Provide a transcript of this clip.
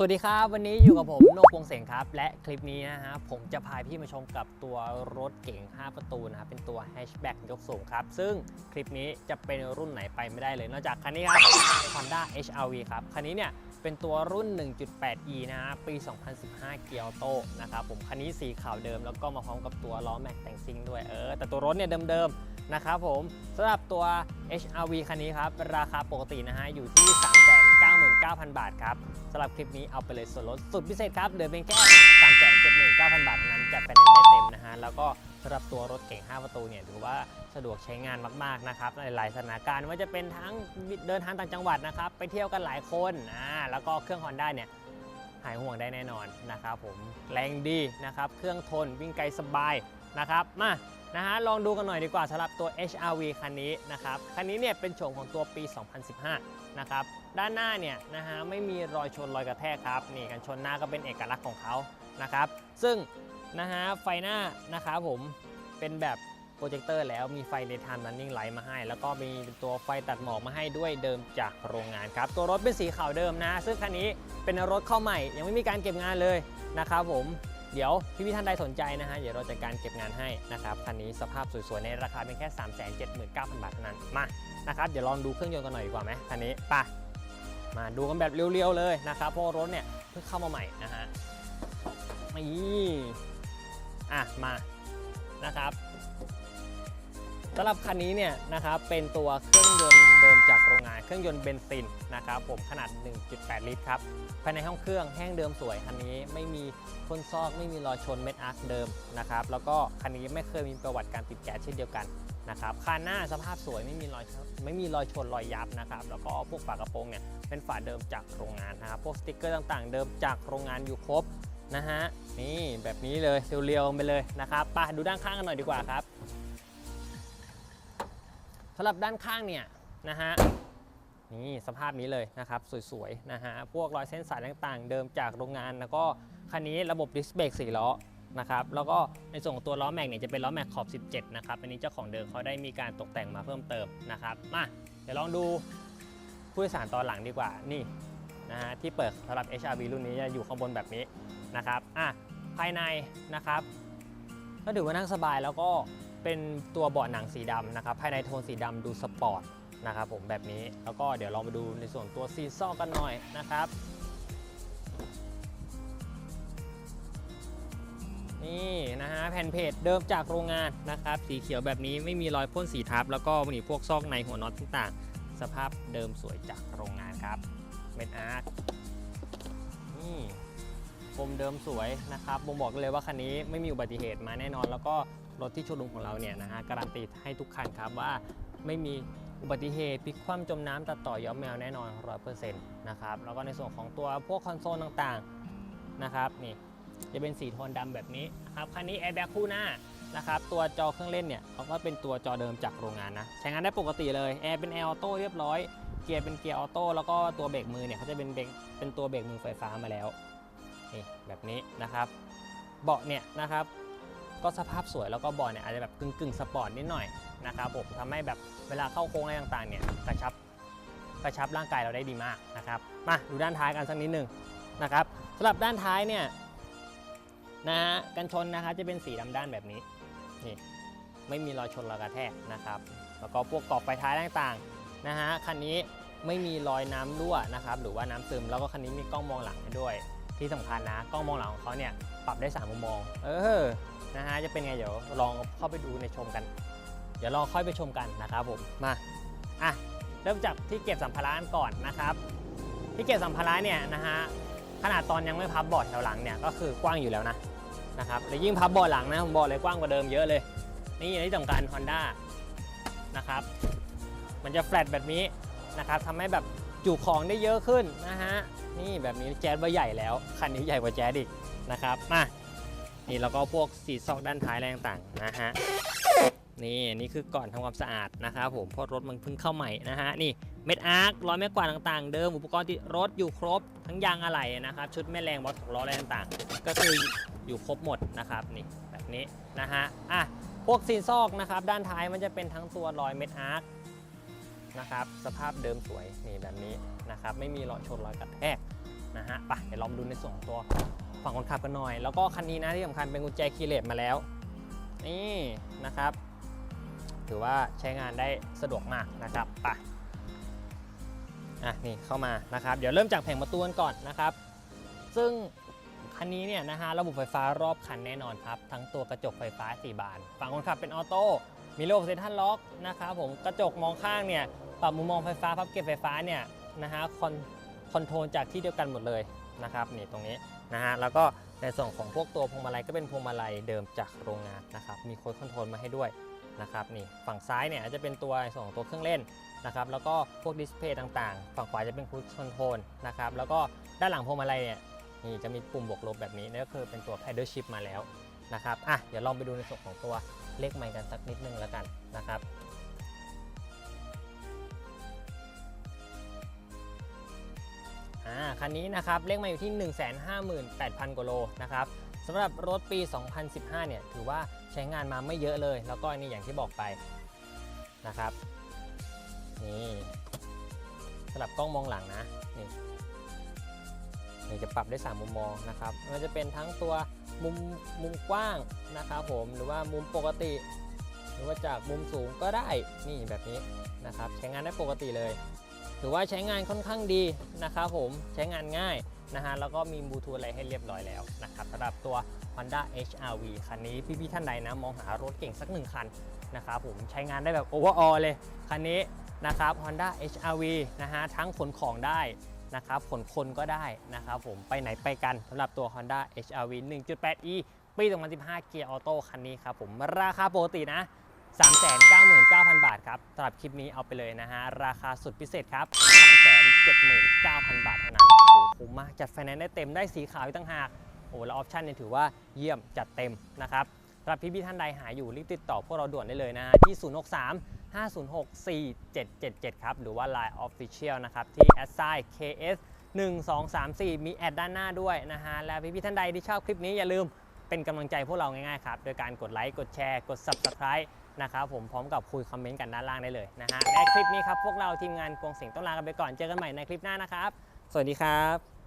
สวัสดีครับ วันนี้อยู่กับผมโนกวงเสงครับ และคลิปนี้นะฮะผมจะพาพี่มาชมกับตัวรถเก๋ง 5 ประตูนะครับเป็นตัวแฮชแบ็กยกสูงครับ ซึ่งคลิปนี้จะเป็นรุ่นไหนไปไม่ได้เลย นอกจากคันนี้ครับ Honda HRV ครับ คันนี้เนี่ยเป็นตัวรุ่น 1.8e นะฮะปี 2015 เกียร์โตนะครับผมคันนี้สีขาวเดิมแล้วก็มาพร้อมกับตัวล้อแม็กแต่งซิ่งด้วยเออแต่ตัวรถเนี่ยเดิมๆนะครับผมสำหรับตัว HRV คันนี้ครับราคาปกตินะฮะอยู่ที่ 399,000 บาทครับสำหรับคลิปนี้เอาไปเลยส่วนลดสุดพิเศษครับเหลือเพียงแค่379,000 บาทเท่านั้นจะเป็นได้เต็มนะฮะแล้วก็สำหรับตัวรถเก่ง 5 ประตูเนี่ยถือว่าสะดวกใช้งานมากๆนะครับในหลายสถานการณ์ว่าจะเป็นทั้งเดินทางต่างจังหวัดนะครับไปเที่ยวกันหลายคนอ่าแล้วก็เครื่อง Honda เนี่ยหายห่วงได้แน่นอนนะครับผมแรงดีนะครับเครื่องทนวิ่งไกลสบายนะครับมา นะฮะลองดูกันหน่อยดีกว่าสำหรับตัว HRV คันนี้นะครับคันนี้เนี่ยเป็นโฉมของตัวปี 2015 นะครับด้านหน้าเนี่ยนะฮะไม่มีรอยชนรอยกระแทกครับนี่กันชนหน้าก็เป็นเอกลักษณ์ของเขานะครับซึ่งนะฮะไฟหน้านะครับผมเป็นแบบโปรเจคเตอร์แล้วมีไฟ daytime running light มาให้ แล้วก็มีตัวไฟตัดหมอกมาให้ด้วยเดิมจากโรงงานครับ ตัวรถเป็นสีขาวเดิมนะ ซึ่งคันนี้เป็นรถเข้าใหม่ ยังไม่มีการเก็บงานเลยนะครับผม เดี๋ยวพี่พี่ๆท่านใดสนใจนะฮะเดี๋ยวเราจัดการเก็บงานให้นะครับคันนี้สภาพสวยๆในราคาเป็นแค่ 379,000 บาทเท่านั้นมานะครับเดี๋ยวลองดูเครื่องยนต์กันหน่อยดีกว่าไหมคันนี้ไปมาดูกันแบบเรียวๆเลยนะครับเพราะรถเนี่ยเพิ่งเข้ามาใหม่นะฮะนี่อะมานะครับ สำหรับคันนี้เนี่ยนะครับเป็นตัวเครื่องยนต์เดิมจากโรงงานเครื่องยนต์เบนซินนะครับผมขนาด 1.8 ลิตรครับภายในห้องเครื่องแห้งเดิมสวยคันนี้ไม่มีคนซอกไม่มีรอยชนเม็ดอาร์คเดิมนะครับแล้วก็คันนี้ไม่เคยมีประวัติการติดแก๊สเช่นเดียวกันนะครับคานหน้าสภาพสวยไม่มีรอยไม่มีรอยชนรอยยับนะครับแล้วก็พวกฝากระโปรงเนี่ยเป็นฝาเดิมจากโรงงานนะครับพวกสติกเกอร์ต่างๆ เดิมจากโรงงานอยู่ครบนะฮะนี่แบบนี้เลยเรียวๆไปเลยนะครับไปดูด้านข้างกันหน่อยดีกว่าครับ สำหรับด้านข้างเนี่ยนะฮะนี่สภาพนี้เลยนะครับสวยๆนะฮะพวกรอยเส้นสายต่างๆ เดิมจากโรงงาน แล้วก็คันนี้ระบบดิสเบรกสี่ล้อนะครับแล้วก็ในส่วนของตัวล้อแม็กเนี่ยจะเป็นล้อแม็กขอบ 17 นะครับอันนี้เจ้าของเดิมเขาได้มีการตกแต่งมาเพิ่มเติมนะครับมาเดี๋ยวลองดูผู้โดยสารตอนหลังดีกว่านี่นะฮะที่เปิดสำหรับ HRV รุ่นนี้จะอยู่ข้างบนแบบนี้นะครับอะภายในนะครับก็ถือว่านั่งสบายแล้วก็ เป็นตัวเบาะหนังสีดำนะครับภายในโทนสีดำดูสปอร์ตนะครับผมแบบนี้แล้วก็เดี๋ยวลองมาดูในส่วนตัวซีซอกกันหน่อยนะครับ นี่นะฮะแผ่นเพจเดิมจากโรงงานนะครับ สีเขียวแบบนี้ไม่มีรอยพ่นสีทับ แล้วก็มีพวกซอกในหัวน็อตต่างๆ สภาพเดิมสวยจากโรงงานครับเม็ดอาร์ตนี่ปมเดิมสวยนะครับบ่งบอกเลยว่าคันนี้ไม่มีอุบัติเหตุมาแน่นอน แล้วก็ รถที่โชว์รูมของเราเนี่ยนะฮะการันตีให้ทุกคันครับว่าไม่มีอุบัติเหตุพลิกคว่ำจมน้ำตัดต่อย้อมแมวแน่นอน100%นะครับแล้วก็ในส่วนของตัวพวกคอนโซลต่างๆนะครับนี่จะเป็นสีโทนดำแบบนี้ครับคันนี้แอร์แบ็กคู่หน้านะครับตัวจอเครื่องเล่นเนี่ยเขาก็เป็นตัวจอเดิมจากโรงงานนะใช้งานได้ปกติเลยแอร์เป็นแอร์ออโต้เรียบร้อยเกียร์เป็นเกียร์ออโต้แล้วก็ตัวเบรกมือเนี่ยเขาจะเป็นเบรกเป็นตัวเบรกมือไฟฟ้ามาแล้วนี่แบบนี้นะครับ เบาะเนี่ยนะครับ ก็สภาพสวยแล้วก็บาะเนี่ยอาจจะแบบกึ่งกึ่งๆสปอร์ตนิดหน่อยนะครับผมทำให้แบบเวลาเข้าโค้งอะไรต่างๆเนี่ยกระชับกระชับร่างกายเราได้ดีมากนะครับมาดูด้านท้ายกันสักนิดหนึ่งนะครับสำหรับด้านท้ายเนี่ยนะฮะกันชนนะครับจะเป็นสีดำด้านแบบนี้นี่ไม่มีรอยชนรอยกระแทกนะครับแล้วก็พวกกรอบไฟท้ายต่างๆนะฮะคันนี้ไม่มีรอยน้ำรั่วนะครับหรือว่าน้ำซึมแล้วก็คันนี้มีกล้องมองหลังให้ด้วย ที่สำคัญนะกล้องมองหลังของเขาเนี่ยปรับได้3มุมมอง เออ จะเป็นไงเดี๋ยวลองเข้าไปดูในชมกัน เดี๋ยวลองค่อยไปชมกันนะครับผมมาอะเริ่มจากที่เก็บสัมภาระกันก่อนนะครับ ที่เก็บสัมภาระเนี่ยนะฮะขนาดตอนยังไม่พับบอร์ดแถวหลังเนี่ยก็คือกว้างอยู่แล้วนะนะครับแล้วยิ่งพับบอร์ดหลังนะผมบอกเลยกว้างกว่าเดิมเยอะเลย นี่ที่สำคัญ Honda นะครับมันจะแฟลตแบบนี้นะครับทำให้แบบจุของได้เยอะขึ้นนะฮะนี่แบบนี้แจ๊สว่าใหญ่แล้วคันนี้ใหญ่กว่าแจ๊สอีกนะครับมา นี่แล้วก็พวกสีซอกด้านท้ายอะไรต่างๆนะฮะนี่นี่คือก่อนทำความสะอาดนะครับผมเพราะรถมันเพิ่งเข้าใหม่นะฮะนี่เม็ดอาร์คร้อยแม่กวาดต่างๆ เดิมอุปกรณ์ติดรถอยู่ครบทั้งยางอะไหล่นะครับชุดแม่แรงบอสของล้ออะไรต่างๆ ก็คืออยู่ครบหมดนะครับนี่แบบนี้นะฮะอะพวกซีนซอกนะครับด้านท้ายมันจะเป็นทั้งตัวรอยเม็ดอาร์คนะครับสภาพเดิมสวยนี่แบบนี้นะครับไม่มีรอยชนรอยกระแทกนะฮะไปเดี๋ยวเรามาดูในส่วนของตัว ฝั่งคนขับกันหน่อย แล้วก็คันนี้นะที่สำคัญเป็นกุญแจคีย์เลสมาแล้ว นี่นะครับ ถือว่าใช้งานได้สะดวกมากนะครับไปอะนี่เข้ามานะครับ เดี๋ยวเริ่มจากแผงประตูกันก่อนนะครับ ซึ่งคันนี้เนี่ยนะฮะระบบไฟฟ้ารอบคันแน่นอนครับ ทั้งตัวกระจกไฟฟ้า 4 บาน ฝั่งคนขับเป็นออโต้มีระบบเซ็นทรัลล็อกนะครับผมกระจกมองข้างเนี่ยปรับมุมมองไฟฟ้าพับเก็บไฟฟ้าเนี่ยนะฮะคอนคอนโทรลจากที่เดียวกันหมดเลยนะครับนี่ตรงนี้ นะฮะแล้วก็ในส่วนของพวกตัวพวงมาลัยก็เป็นพวงมาลัยเดิมจากโรงงานนะครับมีโค้ดคอนโทรลมาให้ด้วยนะครับนี่ฝั่งซ้ายเนี่ยจะเป็นตัวส่วนของตัวเครื่องเล่นนะครับแล้วก็พวกดิสเพย์ต่างๆ ฝั่งขวาจะเป็นคูดคอนโทรลนะครับแล้วก็ด้านหลังพวงมาลัยเนี่ยนี่จะมีปุ่มบวกลบแบบนี้นั่นก็คือเป็นตัว paddle shift มาแล้วนะครับอะเดี๋ยวลองไปดูในส่วนของตัวเลขไมค์กันสักนิดนึงแล้วกันนะครับ อ่าคันนี้นะครับเลขมาอยู่ที่ 158,000กว่าโลนะครับสำหรับรถปี 2015 เนี่ยถือว่าใช้งานมาไม่เยอะเลย แล้วก็นี่อย่างที่บอกไปนะครับนี่สำหรับกล้องมองหลังนะนี่นี่จะปรับได้ 3 มุมมองนะครับมันจะเป็นทั้งตัวมุมมุมกว้างนะครับผมหรือว่ามุมปกติ หรือว่าจากมุมสูงก็ได้นี่แบบนี้นะครับ ใช้งานได้ปกติเลย ถือว่าใช้งานค่อนข้างดีนะครับผมใช้งานง่ายนะฮะแล้วก็มีบลูทูธอะไรให้เรียบร้อยแล้วนะครับสำหรับตัว Honda HRV คันนี้พี่ๆท่านใดนะมองหารถเก่งสักหนึ่งคันนะครับผมใช้งานได้แบบโอเวอร์ออเลย คันนี้นะครับ Honda HRV นะฮะทั้งขนของได้นะครับขนคนก็ได้นะครับผมไปไหนไปกันสำหรับตัว Honda HRV 1.8e ปี 2015 เกียร์ออโต้คันนี้ครับผมราคาปกตินะ 399,000 บาทครับสำหรับคลิปนี้เอาไปเลยนะฮะ ราคาสุดพิเศษครับ 379,000 บาทเท่านั้น โอ้โหคุ้มมาก จัดไฟแนนซ์ได้เต็มได้สีขาวอีกต่างหาก โอ้แล้วออปชั่นเนี่ยถือว่าเยี่ยมจัดเต็มนะครับสำหรับพี่ๆท่านใดหาอยู่รีบติดต่อพวกเราด่วนได้เลยนะฮะ ที่ 063 506 4777 ครับ หรือว่า Line Official นะครับ ที่ a s s i KS 1234 มีแอดด้านหน้าด้วยนะฮะ และพี่ๆท่านใดที่ชอบคลิปนี้อย่าลืม เป็นกำลังใจพวกเราง่ายๆครับ โดยการกดไลค์ กดแชร์ กด Subscribe นะครับผมพร้อมกับคุยคอมเมนต์กันด้านล่างได้เลยนะฮะและคลิปนี้ครับพวกเราทีมงานกวงเสียงต้องลากันไปก่อนเจอกันใหม่ในคลิปหน้านะครับ สวัสดีครับ